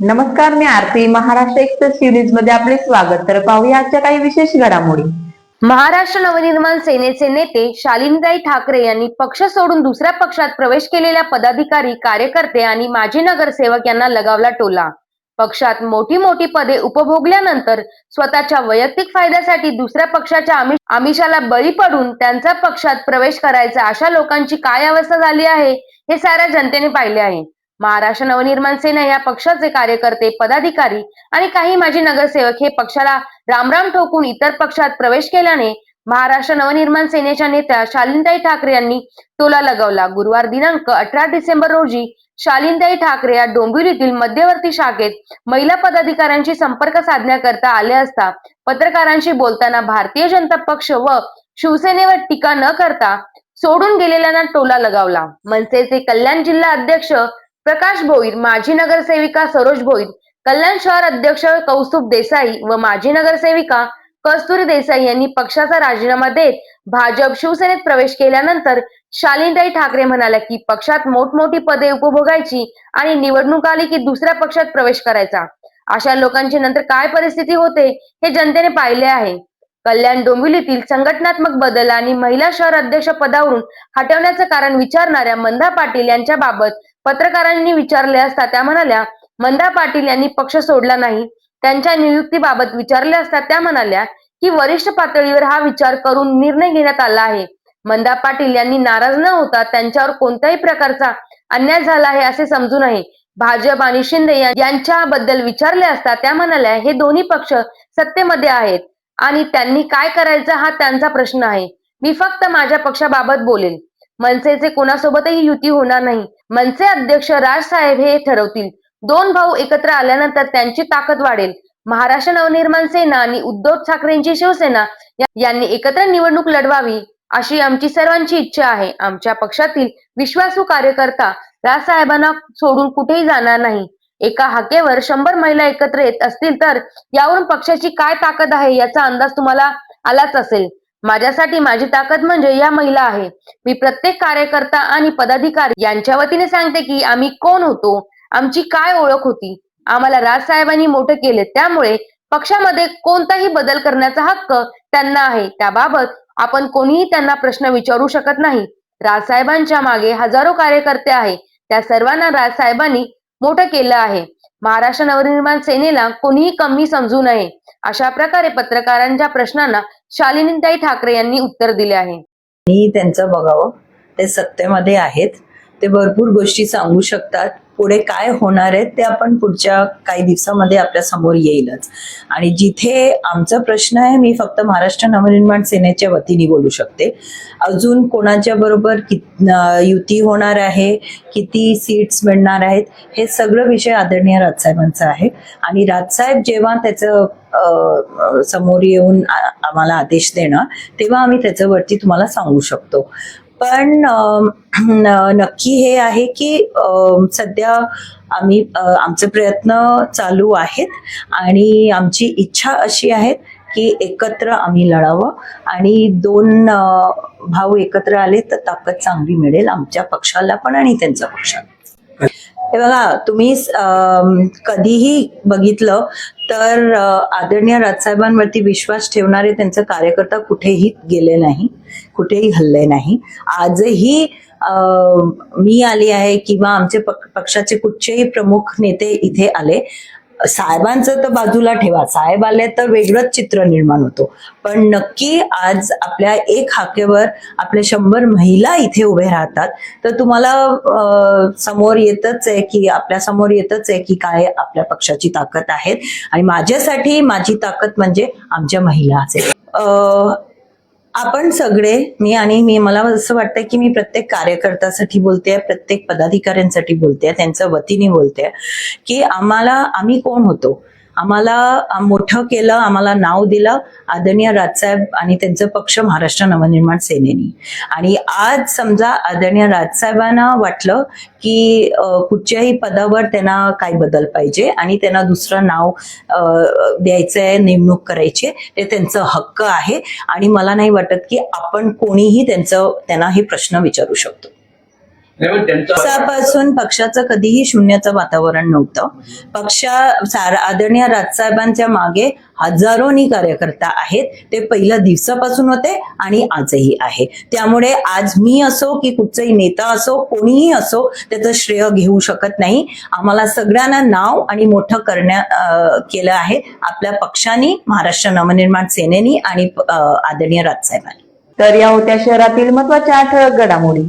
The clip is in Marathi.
नमस्कार मी आरती. महाराष्ट्र एक्सप्रेस सिरीजमध्ये आपले स्वागत. तर पाहूया आजच्या काही विशेष घडामोडी. महाराष्ट्र नवनिर्माण सेनेचे नेते शालिनीताई ठाकरे यांनी पक्ष सोडून दुसऱ्या पक्षात प्रवेश केलेल्या पदाधिकारी कार्यकर्ते आणि माजी नगरसेवक यांना लगावला टोला. पक्षात मोठी मोठी पदे उपभोगल्यानंतर स्वतःच्या वैयक्तिक फायद्यासाठी दुसऱ्या पक्षाच्या आमिष आमिषाला बळी पडून त्यांचा पक्षात प्रवेश करायचा अशा लोकांची काय अवस्था झाली आहे हे साऱ्या जनतेने पाहिले आहे. महाराष्ट्र नवनिर्माण सेना या पक्षाचे कार्यकर्ते पदाधिकारी आणि काही माजी नगरसेवक हे पक्षाला रामराम ठोकून इतर पक्षात प्रवेश केल्याने महाराष्ट्र नवनिर्माण सेनेच्या नेत्या शालिनताई ठाकरे यांनी टोला लगावला. गुरुवार दिनांक अठरा डिसेंबर रोजी शालिनताई ठाकरे या डोंबिवलीतील मध्यवर्ती शाखेत महिला पदाधिकाऱ्यांशी संपर्क साधण्याकरता आले असता पत्रकारांशी बोलताना भारतीय जनता पक्ष व शिवसेनेवर टीका न करता सोडून गेलेल्यांना टोला लगावला. मनसेचे कल्याण जिल्हा अध्यक्ष प्रकाश भोईर माजी नगरसेविका सरोज भोईर कल्याण शहर अध्यक्ष कौस्तुभ देसाई व माजी नगरसेविका कस्तुरी देसाई यांनी पक्षाचा राजीनामा देत भाजप शिवसेनेत प्रवेश केल्यानंतर शालिनीताई ठाकरे म्हणाल्या की पक्षात मोठमोठी पदे उपभोगायची आणि निवडणूक आली की दुसऱ्या पक्षात प्रवेश करायचा. अशा लोकांची नंतर काय परिस्थिती होते हे जनतेने पाहिले आहे. कल्याण डोंबिवलीतील संघटनात्मक बदल आणि महिला शहर अध्यक्ष पदावरून हटवण्याचं कारण विचारणाऱ्या मंदा पाटील यांच्याबाबत पत्रकारांनी विचारले असता त्या म्हणाल्या मंदा पाटील यांनी पक्ष सोडला नाही. त्यांच्या नियुक्तीबाबत विचारले असता त्या म्हणाल्या की वरिष्ठ पातळीवर हा विचार करून निर्णय घेण्यात आला आहे. मंदा पाटील यांनी नाराज न होता त्यांच्यावर कोणत्याही प्रकारचा अन्याय झाला आहे असे समजू नये भाजप आणि शिंदे यांच्याबद्दल विचारले असता त्या म्हणाल्या हे दोन्ही पक्ष सत्तेमध्ये आहेत आणि त्यांनी काय करायचं हा त्यांचा प्रश्न आहे. मी फक्त माझ्या पक्षाबाबत बोलेल मनसेचे कोणासोबतही युती होणार नाही. मनसे अध्यक्ष राज साहेब हे ठरवतील. दोन भाऊ एकत्र आल्यानंतर त्यांची ताकद वाढेल. महाराष्ट्र नवनिर्माण सेना आणि उद्धव ठाकरेंची शिवसेना यांनी एकत्र निवडणूक लढवावी अशी आमची सर्वांची इच्छा आहे. आमच्या पक्षातील विश्वासू कार्यकर्ता राजसाहेबांना सोडून कुठेही जाणार नाही. एका हाकेवर शंभर महिला एकत्र येत असतील तर यावरून पक्षाची काय ताकद आहे याचा अंदाज तुम्हाला आलाच असेल. माझ्यासाठी माझी ताकद म्हणजे या महिला आहे. मी प्रत्येक कार्यकर्ता आणि पदाधिकारी यांच्या वतीने सांगते की आम्ही कोण होतो आमची काय ओळख होती आम्हाला राजसाहेबांनी मोठे केले त्यामुळे पक्षामध्ये कोणताही बदल करण्याचा हक्क त्यांना आहे. त्याबाबत आपण कोणीही त्यांना प्रश्न विचारू शकत नाही. राजसाहेबांच्या मागे हजारो कार्यकर्ते आहे. त्या सर्वांना राजसाहेबांनी मोठं केलं आहे. महाराष्ट्र नवनिर्माण सेनेला कोणीही कमी समजू नये. अशा प्रकारे पत्रकारांच्या प्रश्नांना शालिनीताई ठाकरे यांनी उत्तर दिले आहे. मी त्यांचं बघावं. ते सत्तेमध्ये आहेत. ते भरपूर गोष्टी सांगू शकतात. पुढे काय होणार आहे ते आपण पुढच्या काही दिवसामध्ये आपल्यासमोर येईलच. आणि जिथे आमचा प्रश्न आहे मी फक्त महाराष्ट्र नवनिर्माण सेनेच्या वतीने बोलू शकते. अजून कोणाच्या बरोबर युती होणार आहे किती सीट्स मिळणार आहेत हे सगळं विषय आदरणीय राजसाहेबांचा आहे. आणि राजसाहेब जेव्हा त्याचं समोर येऊन आम्हाला आदेश देणार तेव्हा आम्ही त्याच्यावरती तुम्हाला सांगू शकतो. पण नक्की हे आहे की सध्या आम्ही आमचे प्रयत्न चालू आहेत आणि आमची इच्छा अशी आहे की एकत्र आम्ही लढावं आणि दोन भाऊ एकत्र आले तर ताकद चांगली मिळेल आमच्या पक्षाला पण आणि त्यांच्या पक्षाला. हे बघा तुम्ही कधीही बघितलं तर आदरणीय राजसाहेबांवरती विश्वास ठेवणारे त्यांचं कार्यकर्ता कुठेही गेले नाही कुठेही हल्ले नाही. आजही मी आली आहे किंवा आमचे पक्षाचे कुठचेही प्रमुख नेते इथे आले. साहेबांचं तर बाजूला ठेवा. साहेब आले तर वेगळंच चित्र निर्माण होतो. पण नक्की आज आपल्या एक हाकेवर आपल्या शंभर महिला इथे उभे राहतात. तर तुम्हाला समोर येतच आहे की आपल्यासमोर येतच आहे की काय आपल्या पक्षाची ताकद आहे आणि माझ्यासाठी माझी ताकद म्हणजे आमच्या महिला असेल आपण सगळे मी आणि मी मला असं वाटतं की मी प्रत्येक कार्यकर्त्यासाठी बोलते प्रत्येक पदाधिकाऱ्यांसाठी बोलते त्यांच्या वतीने बोलते की आम्हाला आम्ही कोण होतो? आम्हाला मोठं केलं आम्हाला नाव दिलं आदरणीय राजसाहेब आणि त्यांचं पक्ष महाराष्ट्र नवनिर्माण सेनेनी. आणि आज समजा आदरणीय राजसाहेबांना वाटलं की कुठच्याही पदावर त्यांना काही बदल पाहिजे आणि त्यांना दुसरं नाव द्यायचं आहे नेमणूक करायची ते त्यांचं हक्क आहे. आणि मला नाही वाटत की आपण कोणीही त्यांचं त्यांना हे प्रश्न विचारू शकतो. पक्षापासून पक्षाचं कधीही शून्याचं वातावरण नव्हतं. पक्षा सार- आदरणीय राजसाहेबांच्या मागे हजारोनी कार्यकर्ता आहेत. ते पहिल्या दिवसापासून होते आणि आजही आहे. त्यामुळे आज मी असो की कुठचाही नेता असो कोणीही असो त्याचं श्रेय घेऊ शकत नाही. आम्हाला सगळ्यांना नाव आणि मोठं करण्या केलं आहे. आपल्या पक्षाने महाराष्ट्र नवनिर्माण सेनेनी आणि आदरणीय राजसाहेबांनी. तर या होत्या शहरातील महत्त्वाच्या ठळक घडामोडी.